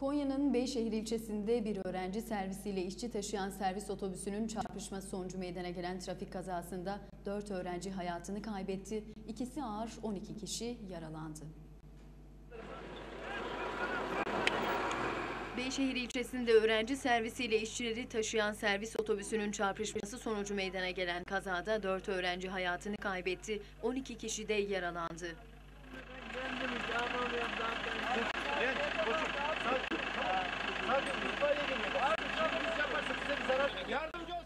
Konya'nın Beyşehir ilçesinde bir öğrenci servisiyle işçi taşıyan servis otobüsünün çarpışması sonucu meydana gelen trafik kazasında 4 öğrenci hayatını kaybetti. İkisi ağır 12 kişi yaralandı. Beyşehir ilçesinde öğrenci servisiyle işçileri taşıyan servis otobüsünün çarpışması sonucu meydana gelen kazada 4 öğrenci hayatını kaybetti. 12 kişi de yaralandı.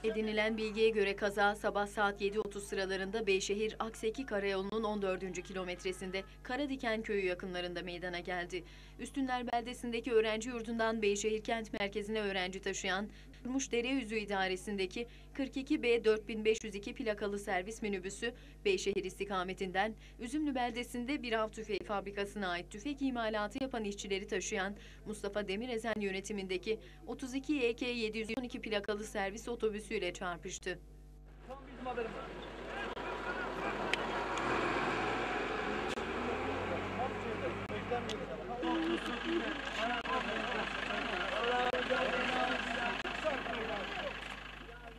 Edinilen bilgiye göre kaza sabah saat 7.30 sıralarında Beyşehir Akseki Karayolu'nun 14. kilometresinde Karadiken köyü yakınlarında meydana geldi. Üstünler beldesindeki öğrenci yurdundan Beyşehir kent merkezine öğrenci taşıyan Durmuş Dereüzü idaresindeki 42B 4502 plakalı servis minibüsü Beyşehir istikametinden Üzümlü beldesinde bir av tüfeği fabrikasına ait tüfek imalatı yapan işçileri taşıyan Mustafa Demirezen yönetimindeki 32 EK 712 plakalı servis otobüsüyle çarpıştı. Tam bizim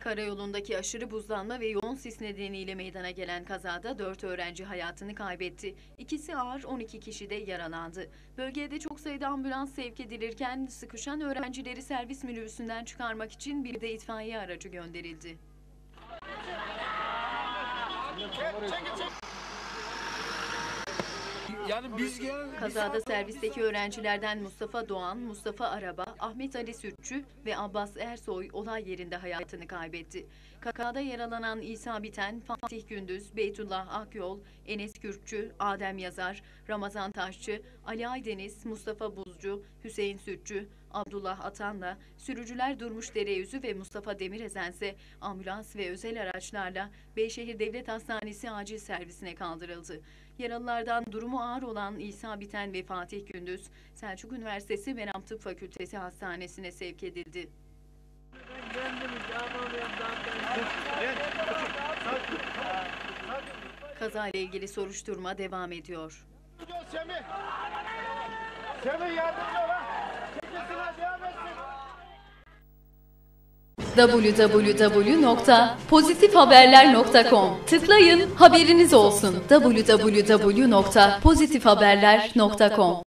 Karayolundaki aşırı buzlanma ve yoğun sis nedeniyle meydana gelen kazada 4 öğrenci hayatını kaybetti. İkisi ağır 12 kişi de yaralandı. Bölgede çok sayıda ambulans sevk edilirken sıkışan öğrencileri servis minibüsünden çıkarmak için bir de itfaiye aracı gönderildi. Yani biz gelen Kazada servisteki öğrencilerden Mustafa Doğan, Mustafa Araba, Ahmet Ali Sürtçü ve Abbas Ersoy olay yerinde hayatını kaybetti. Kakada yaralanan İsa Biten, Fatih Gündüz, Beytullah Akyol, Enes Kürkçü, Adem Yazar, Ramazan Taşçı, Ali Aydeniz, Mustafa Buzcu, Hüseyin Sürtçü, Abdullah Atan'la sürücüler Durmuş Dereyüzü ve Mustafa Demirezense ambulans ve özel araçlarla Beyşehir Devlet Hastanesi acil servisine kaldırıldı. Yaralılardan durumu ağır olan İsa Biten ve Fatih Gündüz, Selçuk Üniversitesi Meram Tıp Fakültesi Hastanesi'ne sevk edildi. Kazayla ilgili soruşturma devam ediyor. Semih! Semih yardımcı ol! Www.pozitifhaberler.com Tıklayın, haberiniz olsun. www.pozitifhaberler.com